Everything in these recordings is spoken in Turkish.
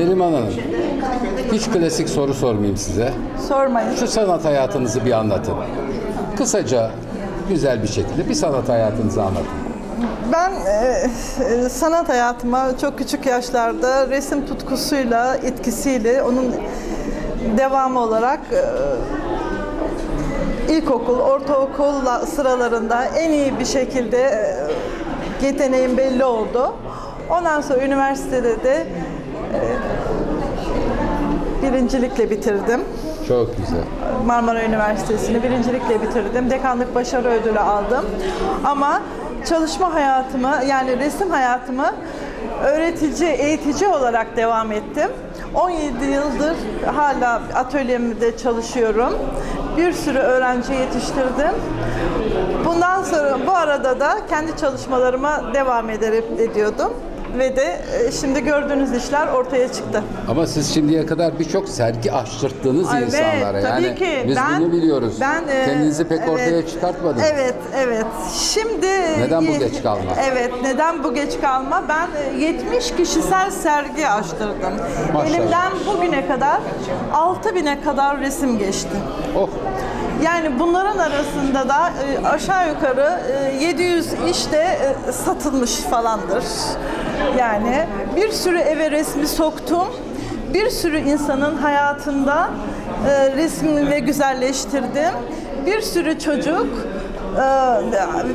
Neriman Hanım, hiç klasik soru sormayayım size. Sormayın. Şu sanat hayatınızı bir anlatın. Kısaca, güzel bir şekilde bir sanat hayatınızı anlatın. Ben e, e, sanat hayatıma çok küçük yaşlarda resim tutkusuyla, etkisiyle onun devamı olarak e, ilkokul, ortaokul sıralarında en iyi bir şekilde e, yeteneğim belli oldu. Ondan sonra üniversitede de birincilikle bitirdim. Çok güzel. Marmara Üniversitesi'ni birincilikle bitirdim. Dekanlık başarı ödülü aldım. Ama çalışma hayatımı yani resim hayatımı öğretici, eğitici olarak devam ettim. 17 yıldır hala atölyemde çalışıyorum. Bir sürü öğrenci yetiştirdim. Bundan sonra bu arada da kendi çalışmalarıma devam ederim ediyordum ve de e, şimdi gördüğünüz işler ortaya çıktı. Ama siz şimdiye kadar birçok sergi açtırttınız Evet, insanlara. tabii yani ki. biz Ben- bunu biliyoruz. ben, e, Kendinizi pek evet. ortaya çıkartmadınız. Evet, evet. Şimdi Neden bu geç kalma? Evet, neden bu geç kalma? Ben e, 70 kişisel sergi açtırdım. Maşallah. Elimden bugüne kadar 6000'e kadar resim geçti. Oh, Yani bunların arasında da e, aşağı yukarı e, 700 iş de e, satılmış falandır. Yani bir sürü eve resmi soktum. Bir sürü insanın hayatında e, resmini ve güzelleştirdim. Bir sürü çocuk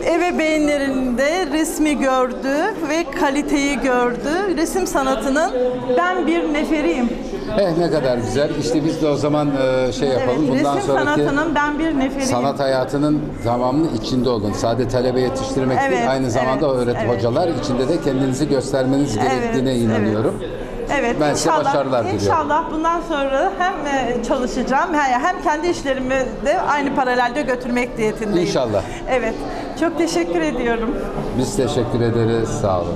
e, ebeveynlerinde resmi gördü ve kaliteyi gördü. Resim sanatının ben bir neferiyim. Eh ne kadar güzel. İşte biz de o zaman e, şey yapalım. Evet, Bundan resim sonraki sanatının ben bir neferiyim. sanat hayatının tamamının içinde olun. Sadece talebe yetiştirmek değil, Evet, aynı zamanda evet, öğret evet. hocalar içinde de kendinizi göstermeniz gerektiğine evet. inanıyorum. Evet, Ben size başarılar diliyorum. İnşallah bundan sonra hem e, çalışacağım hem, hem kendi işlerimi de aynı paralelde götürmek niyetindeyim. İnşallah. Evet, çok teşekkür ediyorum. Biz teşekkür ederiz. Sağ olun.